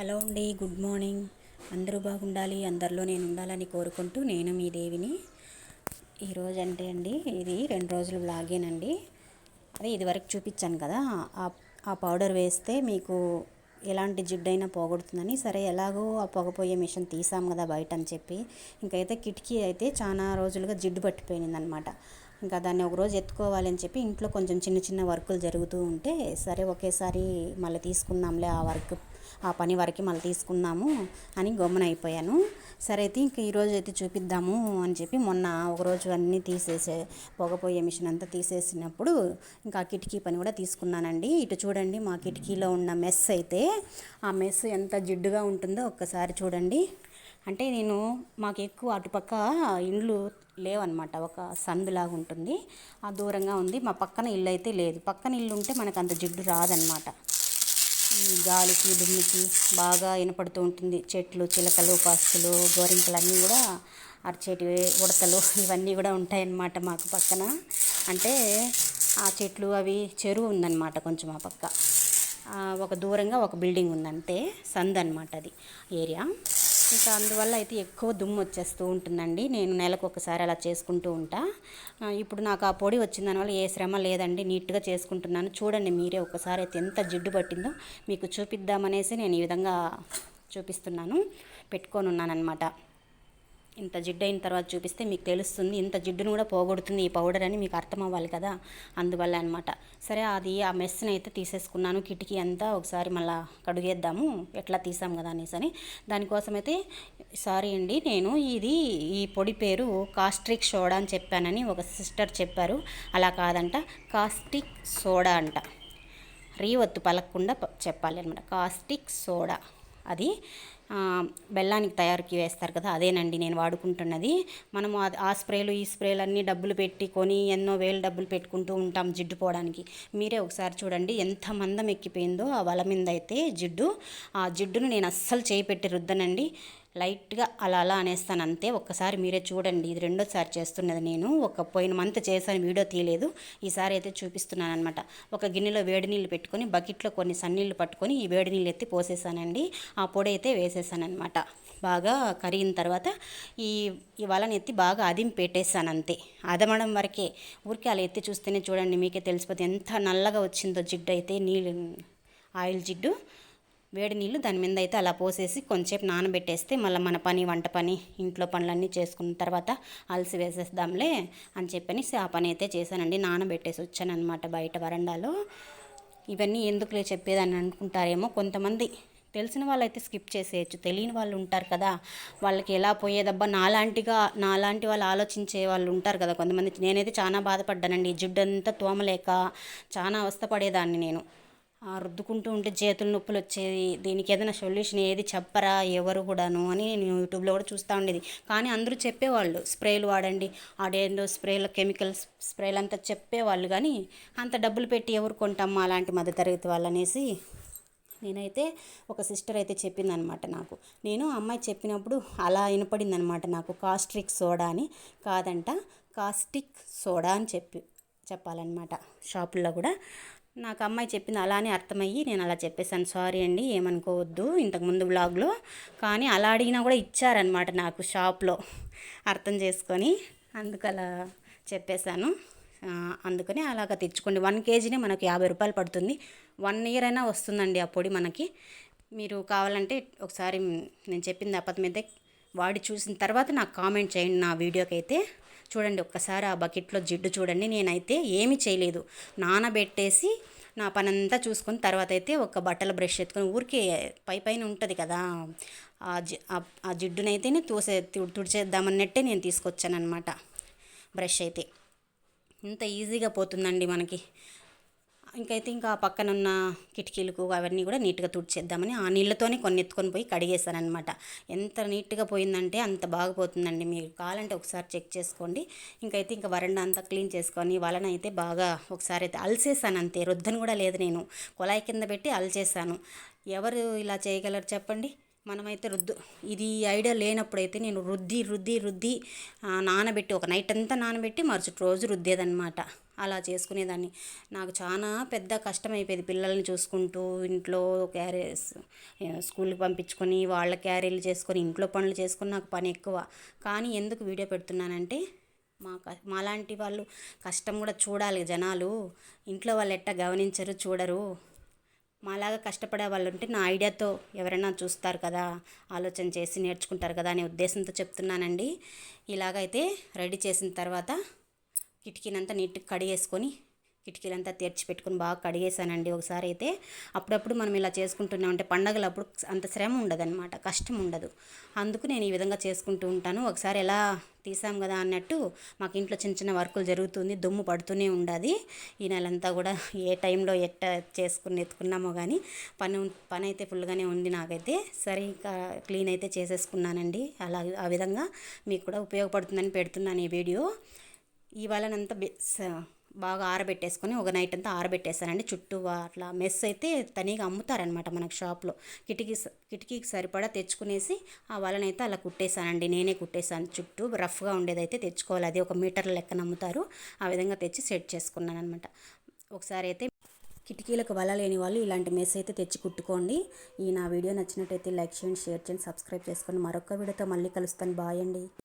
Hello అండి good morning. అందరూ బాగుండాలి అందరిలో నేను ఉండాలని కోరుకుంటూ నేను మీ దేవిని. ఈరోజు అంటే అండి ఇది రెండు రోజులు బ్లాగేనండి అదే ఇదివరకు చూపించాను కదా ఆ- ఆ పౌడర్ వేస్తే మీకు ఎలాంటి జిడ్డైనా పోగొడుతుందని. సరే ఎలాగో ఆ పొగపోయే మిషన్ తీసాం కదా బయట అని చెప్పి. ఇంకైతే కిటికీ అయితే చాలా రోజులుగా జిడ్డు పట్టిపోయింది అనమాట ఇంకా దాన్ని ఒక రోజు ఎత్తుకోవాలని చెప్పి ఇంట్లో కొంచెం చిన్న చిన్న వర్కులు జరుగుతూ ఉంటే సరే ఒకేసారి మళ్ళీ తీసుకుందాంలే ఆ వర్క్ ఆ పని వరకు మళ్ళీ తీసుకున్నాము అని గమ్మున అయిపోయాను సరే అయితే ఇంక ఈరోజు అయితే చూపిద్దాము అని చెప్పి మొన్న ఒకరోజు అన్నీ తీసేసే పొగపోయే మిషన్ అంతా తీసేసినప్పుడు ఇంకా కిటికీ పని కూడా తీసుకున్నానండి. ఇటు చూడండి మా కిటికీలో ఉన్న మెస్ అయితే ఆ మెస్ ఎంత జిడ్డుగా ఉంటుందో ఒక్కసారి చూడండి. అంటే నేను మాకు ఎక్కువ అటుపక్క ఇండ్లు లేవన్నమాట ఒక సందులాగా ఉంటుంది. ఆ దూరంగా ఉంది మా పక్కన ఇల్లు అయితే లేదు. పక్కన ఇల్లు ఉంటే మనకు అంత జిడ్డు రాదనమాట గాలికి దుమ్మికి బాగా వినపడుతూ ఉంటుంది. చెట్లు చిలకలు పక్షులు గోరింకలు అన్నీ కూడా అరచేటి ఉడతలు ఇవన్నీ కూడా ఉంటాయన్నమాట మాకు పక్కన. అంటే ఆ చెట్లు అవి చెరువు ఉందన్నమాట కొంచెం ఆ పక్క. ఒక దూరంగా ఒక బిల్డింగ్ ఉందంటే సంద్ అనమాట అది ఏరియా. ఇంకా అందువల్ల అయితే ఎక్కువ దుమ్ము వచ్చేస్తూ ఉంటుందండి. నేను నెలకు ఒకసారి అలా చేసుకుంటూ ఉంటా. ఇప్పుడు నాకు ఆ పొడి వచ్చిన దానివల్ల ఏ శ్రమ లేదండి. నీట్గా చేసుకుంటున్నాను. చూడండి మీరే ఒకసారి అయితే ఎంత జిడ్డు పట్టిందో మీకు చూపిద్దామనేసి నేను ఈ విధంగా చూపిస్తున్నాను. పెట్టుకొని ఉన్నానన్నమాట. ఇంత జిడ్డు అయిన తర్వాత చూపిస్తే మీకు తెలుస్తుంది ఇంత జిడ్డును కూడా పోగొడుతుంది ఈ పౌడర్ అని మీకు అర్థం అవ్వాలి కదా? అందువల్ల అనమాట సరే అది ఆ మెస్ని అయితే తీసేసుకున్నాను. కిటికీ అంతా ఒకసారి మళ్ళీ కడుగేద్దాము. ఎట్లా తీసాం కదా అనేసి అని. దానికోసం అయితే సారీ అండి నేను ఇది ఈ పొడి పేరు కాస్ట్రిక్ సోడా అని చెప్పానని ఒక సిస్టర్ చెప్పారు. అలా కాదంట కాస్టిక్ సోడా అంట. రీ ఒత్తు పలకకుండా చెప్పాలి అనమాట కాస్టిక్ సోడా. అది బెల్లానికి తయారుకి వేస్తారు కదా అదేనండి నేను వాడుకుంటున్నది. మనము ఆ స్ప్రేలు ఈ స్ప్రేలు అన్నీ డబ్బులు పెట్టి కొని ఎన్నో వేలు డబ్బులు పెట్టుకుంటూ ఉంటాం జిడ్డు పోవడానికి. మీరే ఒకసారి చూడండి ఎంత మందం ఎక్కిపోయిందో ఆ వల మీద అయితే జిడ్డు. ఆ జిడ్డును నేను అస్సలు చేయి పెట్టి రుద్దనండి. లైట్గా అలా అలా అనేస్తాను. అంతే. ఒక్కసారి మీరే చూడండి. ఇది రెండోసారి చేస్తున్నది నేను. ఒక పోయిన మంత్ చేశాను వీడియో తీయలేదు. ఈసారి అయితే చూపిస్తున్నాను అనమాట ఒక గిన్నెలో వేడి నీళ్ళు పెట్టుకొని బకెట్లో కొన్ని సన్నీళ్ళు పట్టుకొని ఈ వేడి నీళ్ళు ఎత్తి పోసేసానండి. ఆ పొడి అయితే వేసేసానమాట బాగా కరిగిన తర్వాత ఈ ఈ వలని ఎత్తి బాగా అదిం పెట్టేసాను అంతే. అదమడం వరకే. ఊరికే అలా ఎత్తి చూస్తేనే చూడండి మీకే తెలిసిపోతే ఎంత నల్లగా వచ్చిందో జిడ్డు అయితే నీళ్ళు ఆయిల్ జిడ్డు. వేడి నీళ్ళు దాని మీద అయితే అలా పోసేసి కొంచెంసేపు నానబెట్టేస్తే మళ్ళీ మన పని వంట పని ఇంట్లో పనులన్నీ చేసుకున్న తర్వాత అలసి వేసేద్దాంలే అని చెప్పని ఆ పని అయితే చేశానండి. నానబెట్టేసి వచ్చానమాట బయట వరండాలో. ఇవన్నీ ఎందుకులే చెప్పేదని అనుకుంటారేమో కొంతమంది. తెలిసిన వాళ్ళైతే స్కిప్ చేసేయచ్చు. తెలియని వాళ్ళు ఉంటారు కదా. వాళ్ళకి ఎలా పోయేదబ్బా? నాలాంటిగా నాలాంటి వాళ్ళు ఆలోచించే వాళ్ళు ఉంటారు కదా కొంతమంది. నేనైతే చాలా బాధపడ్డానండి. ఈ జిడ్డంతా తోమలేక చాలా అవస్థపడేదాన్ని నేను. రుద్దుకుంటూ ఉంటే చేతులు నొప్పులు వచ్చేది దీనికి ఏదైనా సొల్యూషన్ ఏది చెప్పరా ఎవరు కూడాను అని నేను యూట్యూబ్లో కూడా చూస్తూ ఉండేది. కానీ అందరూ చెప్పేవాళ్ళు స్ప్రేలు వాడండి ఆడేందో స్ప్రేల కెమికల్స్ స్ప్రేలు అంతా చెప్పేవాళ్ళు. కానీ అంత డబ్బులు పెట్టి ఎవరు కొంటామా అలాంటి మధ్యతరగతి వాళ్ళు అనేసి నేనైతే ఒక సిస్టర్ అయితే చెప్పిందనమాట నాకు. నేను ఆ అమ్మాయి చెప్పినప్పుడు అలా వినపడింది అనమాట నాకు కాస్ట్రిక్ సోడా అని. కాదంట కాస్టిక్ సోడా అని చెప్పి చెప్పాలన్నమాట షాపుల్లో కూడా. నాకు అమ్మాయి చెప్పింది అలానే అర్థమయ్యి నేను అలా చెప్పేశాను సారీ అండి ఏమనుకోవద్దు ఇంతకుముందు బ్లాగ్లో కానీ అలా అడిగినా కూడా ఇచ్చారనమాట నాకు షాప్లో అర్థం చేసుకొని అందుకు అలా చెప్పేశాను. అందుకని అలాగ తెచ్చుకోండి. వన్ కేజీనే మనకు యాభై రూపాయలు పడుతుంది. వన్ ఇయర్ అయినా వస్తుందండి ఆ పొడి మనకి. మీరు కావాలంటే ఒకసారి నేను చెప్పింది అబద్ధం అయితే వాడి చూసిన తర్వాత నాకు కామెంట్ చేయండి నా వీడియోకి అయితే చూడండి ఒక్కసారి ఆ బకెట్లో జిడ్డు చూడండి. నేనైతే ఏమీ చేయలేదు. నానబెట్టేసి నా పనంతా చూసుకొని తర్వాత అయితే ఒక బట్టల బ్రష్ ఎత్తుకొని ఊరికే పై పైన ఉంటుంది కదా ఆ జి ఆ- జిడ్డునైతేనే తోసే తుడిచేద్దామన్నట్టే నేను తీసుకొచ్చాను అనమాట బ్రష్ అయితే. ఇంత ఈజీగా పోతుందండి మనకి. ఇంకైతే ఇంకా పక్కన ఉన్న కిటికీలకు అవన్నీ కూడా నీట్గా తుడిచేద్దామని ఆ నీళ్ళతోనే కొన్ని ఎత్తుకొని పోయి కడిగేశానమాట ఎంత నీట్గా పోయిందంటే అంత బాగా పోతుందండి మీరు కావాలంటే ఒకసారి చెక్ చేసుకోండి. ఇంకైతే ఇంకా వరండా అంతా క్లీన్ చేసుకొని వలన అయితే బాగా ఒకసారి అయితే అలసేసాను అంతే. రొద్దని కూడా లేదు నేను. కుళాయి కింద పెట్టి అలచేసాను. ఎవరు ఇలా చేయగలరు చెప్పండి? మనమైతే రుద్దు ఇది ఐడియా లేనప్పుడైతే నేను రుద్ది రుద్ది రుద్ది నానబెట్టి ఒక నైట్ అంతా నానబెట్టి మరుసటి రోజు రుద్దేదనమాట అలా చేసుకునేదాన్ని. నాకు చాలా పెద్ద కష్టం అయిపోయేది పిల్లల్ని చూసుకుంటూ ఇంట్లో క్యారేజ్ స్కూల్కి పంపించుకొని వాళ్ళ క్యారీలు చేసుకొని ఇంట్లో పనులు చేసుకుని నాకు పని ఎక్కువ. కానీ ఎందుకు వీడియో పెడుతున్నానంటే మా క- మాలాంటి వాళ్ళు కష్టం కూడా చూడాలి జనాలు. ఇంట్లో వాళ్ళు ఎట్టా గమనించరు చూడరు. మాలాగా కష్టపడే వాళ్ళు ఉంటే నా ఐడియాతో ఎవరైనా చూస్తారు కదా ఆలోచన చేసి నేర్చుకుంటారు కదా అనే ఉద్దేశంతో చెప్తున్నానండి. ఇలాగైతే రెడీ చేసిన తర్వాత కిటికీనంతా నీట్గా కడిగేసుకొని కిటికీలంతా తెరిచి పెట్టుకొని బాగా కడిగేసానండి ఒకసారి అయితే. అప్పుడప్పుడు మనం ఇలా చేసుకుంటున్నామంటే పండగలప్పుడు అంత శ్రమ ఉండదన్నమాట కష్టం ఉండదు. అందుకు నేను ఈ విధంగా చేసుకుంటూ ఉంటాను. ఒకసారి ఎలా తీసాం కదా అన్నట్టు మాకు ఇంట్లో చిన్న చిన్న వర్కులు జరుగుతుంది దుమ్ము పడుతూనే ఉండదు. ఈ నెలంతా కూడా ఏ టైంలో ఎట్ట చేసుకుని ఎత్తుకున్నామో కానీ పని పని అయితే ఫుల్గానే ఉంది నాకైతే. సరే ఇంకా క్లీన్ అయితే చేసేసుకున్నానండి. అలా ఆ విధంగా మీకు కూడా ఉపయోగపడుతుందని పెడుతున్నాను ఈ వీడియో. ఇవాళనంతా బె- బాగా ఆరబెట్టేసుకొని ఒక నైట్ అంతా ఆరబెట్టేసానండి చుట్టూ అట్లా మెస్ అయితే తనీగా అమ్ముతారనమాట మనకు షాప్లో. కిటికీ కిటికీకి సరిపడా తెచ్చుకునేసి ఆ వలనైతే అలా కుట్టేశానండి. నేనే కుట్టేశాను. చుట్టూ రఫ్గా ఉండేదైతే తెచ్చుకోవాలి. అది ఒక మీటర్ లెక్కన అమ్ముతారు ఆ విధంగా తెచ్చి సెట్ చేసుకున్నాను అనమాట ఒకసారి అయితే కిటికీలకు వల లేని వాళ్ళు ఇలాంటి మెస్ అయితే తెచ్చి కుట్టుకోండి. ఈ నా వీడియో నచ్చినట్టయితే లైక్ చేయండి షేర్ చేయండి సబ్స్క్రైబ్ చేసుకోండి. మరొక వీడియోతో మళ్ళీ కలుస్తాను. బాయ్ అండి.